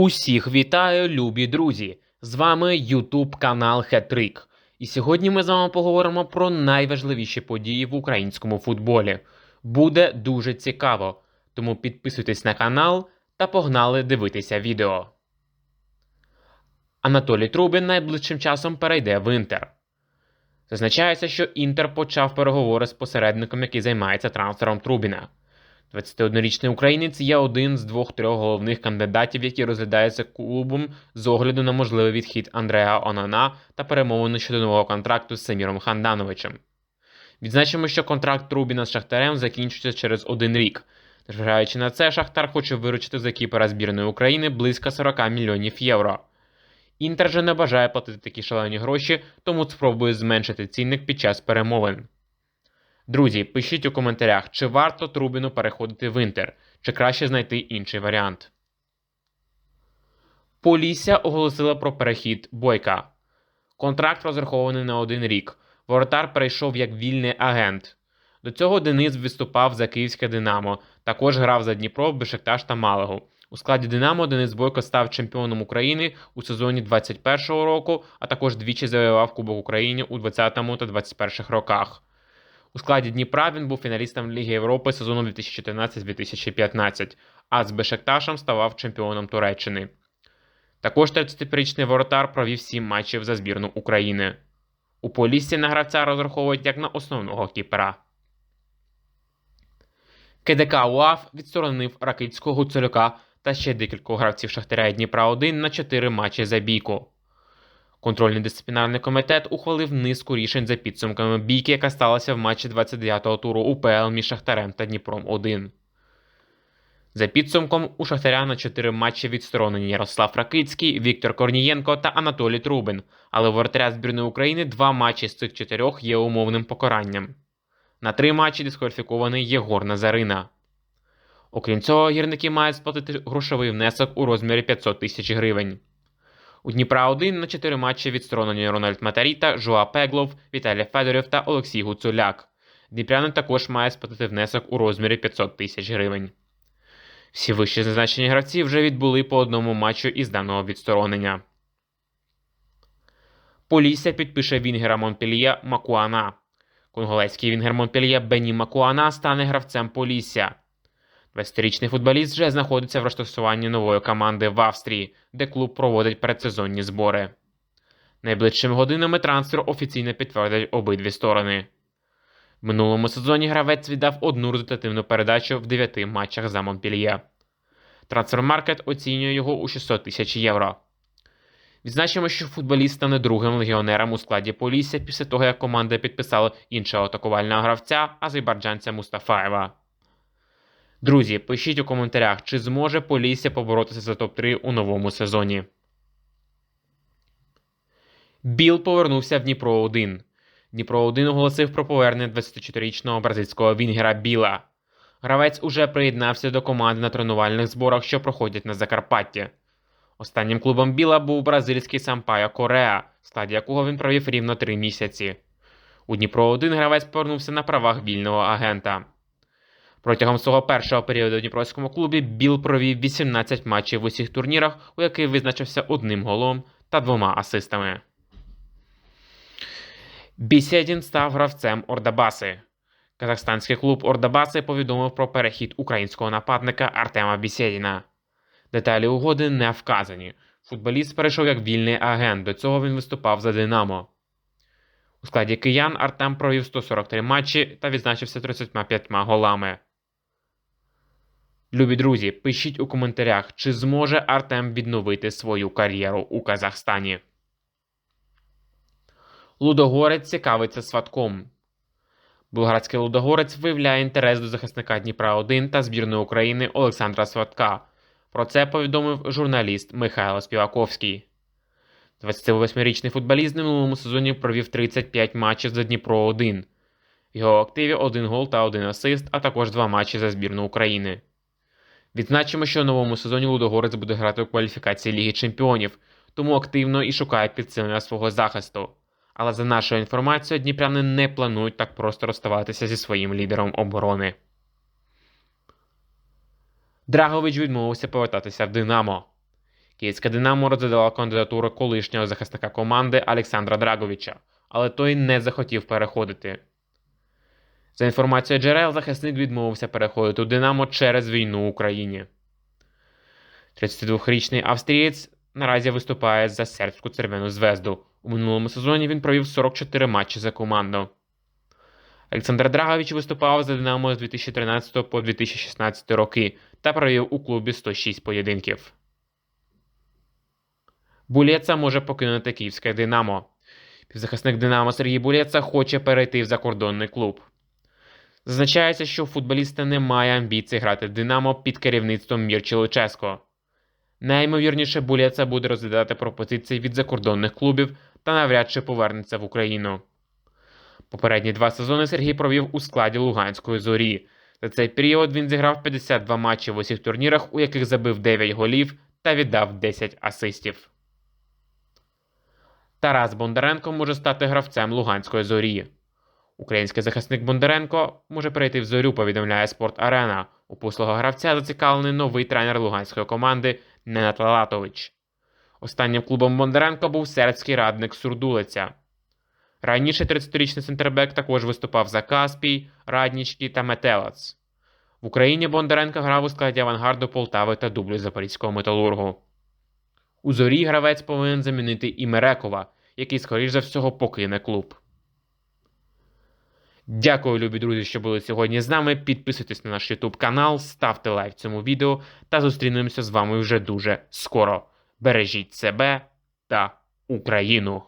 Усіх вітаю, любі друзі! З вами YouTube канал Хетрик. І сьогодні ми з вами поговоримо про найважливіші події в українському футболі. Буде дуже цікаво, тому підписуйтесь на канал та погнали дивитися відео. Анатолій Трубін найближчим часом перейде в Інтер. Зазначається, що Інтер почав переговори з посередником, який займається трансфером Трубіна. 21-річний українець є один з двох-трьох головних кандидатів, які розглядаються клубом з огляду на можливий відхід Андреа Онана та перемовини щодо нового контракту з Семіром Хандановичем. Відзначимо, що контракт Трубіна з Шахтарем закінчується через один рік. Незважаючи на це, Шахтар хоче виручити за кіпера збірної України близько 40 мільйонів євро. Інтер же не бажає платити такі шалені гроші, тому спробує зменшити цінник під час перемовин. Друзі, пишіть у коментарях, чи варто Трубіну переходити в Інтер, чи краще знайти інший варіант. Полісся оголосила про перехід Бойка. Контракт розрахований на один рік. Воротар перейшов як вільний агент. До цього Денис виступав за київське Динамо, також грав за Дніпро, Бешикташ та Малагу. У складі Динамо Денис Бойко став чемпіоном України у сезоні 21-го року, а також двічі завоював Кубок України у 20-му та 21-х роках. У складі Дніпра він був фіналістом Ліги Європи сезону 2014-2015, а з Бешекташем ставав чемпіоном Туреччини. Також 35-річний воротар провів 7 матчів за збірну України. У Поліссі на гравця розраховують як на основного кіпера. КДК УАФ відсторонив Ракитського Гуцулюка та ще декількох гравців Шахтаря і Дніпра 1 на 4 матчі за бійку. Контрольний дисциплінарний комітет ухвалив низку рішень за підсумками бійки, яка сталася в матчі 29-го туру УПЛ між Шахтарем та Дніпром 1. За підсумком у Шахтаря на 4 матчі відсторонені Ярослав Ракицький, Віктор Корнієнко та Анатолій Трубин, але у воротаря збірної України два матчі з цих чотирьох є умовним покаранням. На три матчі дискваліфікований Єгор Назарина. Окрім цього, гірники мають сплатити грошовий внесок у розмірі 500 тисяч гривень. У Дніпра 1 на 4 матчі відсторонені Рональд Матаріта, Жуа Пеглов, Віталій Федорів та Олексій Гуцуляк. Дніпряни також мають сплатити внесок у розмірі 500 тисяч гривень. Всі вищі зазначені гравці вже відбули по одному матчу із даного відсторонення. Полісся підпише Вінгера Монпельє Макуана. Конголезький Вінгер Монпельє Бені Макуана стане гравцем Полісся. 20-річний футболіст вже знаходиться в розташуванні нової команди в Австрії, де клуб проводить передсезонні збори. Найближчими годинами трансфер офіційно підтвердять обидві сторони. В минулому сезоні гравець віддав одну результативну передачу в 9 матчах за Монпельє. Трансфермаркет оцінює його у 600 тисяч євро. Відзначимо, що футболіст стане другим легіонером у складі Полісся після того, як команда підписала іншого атакувального гравця азербайджанця Мустафаєва. Друзі, пишіть у коментарях, чи зможе Полісся поборотися за топ-3 у новому сезоні. Біл повернувся в Дніпро 1. Дніпро 1 оголосив про повернення 24-річного бразильського Вінгера Біла. Гравець уже приєднався до команди на тренувальних зборах, що проходять на Закарпатті. Останнім клубом Біла був бразильський Сампайо Кореа, складі якого він провів рівно 3 місяці. У Дніпро 1 гравець повернувся на правах вільного агента. Протягом свого першого періоду в Дніпровському клубі Біл провів 18 матчів в усіх турнірах, у яких визначився одним голом та двома асистами. Бісєдін став гравцем Ордабаси. Казахстанський клуб Ордабаси повідомив про перехід українського нападника Артема Бісєдіна. Деталі угоди не вказані. Футболіст перейшов як вільний агент, до цього він виступав за Динамо. У складі киян Артем провів 143 матчі та відзначився 35 голами. Любі друзі, пишіть у коментарях, чи зможе Артем відновити свою кар'єру у Казахстані. Лудогорець цікавиться сватком. Булгарський Лудогорець виявляє інтерес до захисника Дніпра 1 та збірної України Олександра Сватка. Про це повідомив журналіст Михайло Співаковський. 28-річний футболіст в минулому сезоні провів 35 матчів за Дніпро 1. В його активі один гол та один асист, а також два матчі за збірну України. Відзначимо, що в новому сезоні Лудогорець буде грати у кваліфікації Ліги Чемпіонів, тому активно і шукає підсилення свого захисту. Але за нашою інформацією, дніпряни не планують так просто розставатися зі своїм лідером оборони. Драгович відмовився повертатися в Динамо. Київська Динамо розглядала кандидатуру колишнього захисника команди Олександра Драговича, але той не захотів переходити. За інформацією джерел, захисник відмовився переходити у Динамо через війну в Україні. 32-річний австрієць наразі виступає за сербську червону звезду. У минулому сезоні він провів 44 матчі за команду. Олександр Драгович виступав за Динамо з 2013 по 2016 роки та провів у клубі 106 поєдинків. Булєца може покинути київське Динамо. Півзахисник Динамо Сергій Булєца хоче перейти в закордонний клуб. Зазначається, що у футболіста немає амбіцій грати в Динамо під керівництвом Мірчі Луческо. Найімовірніше, Булєца буде розглядати пропозиції від закордонних клубів та навряд чи повернеться в Україну. Попередні два сезони Сергій провів у складі Луганської зорі. За цей період він зіграв 52 матчі в усіх турнірах, у яких забив 9 голів та віддав 10 асистів. Тарас Бондаренко може стати гравцем Луганської зорі. Український захисник Бондаренко може перейти в зорю, повідомляє Спорт Арена. У послугу гравця зацікавлений новий тренер луганської команди Ненат Лалатович. Останнім клубом Бондаренко був сербський радник Сурдулиця. Раніше 30-річний центрбек також виступав за Каспій, Раднічки та Метелац. В Україні Бондаренко грав у складі авангарду Полтави та дублю Запорізького металургу. У зорі гравець повинен замінити і Мерекова, який, скоріш за всього, покине клуб. Дякую, любі друзі, що були сьогодні з нами. Підписуйтесь на наш YouTube канал, ставте лайк цьому відео та зустрінемося з вами вже дуже скоро. Бережіть себе та Україну!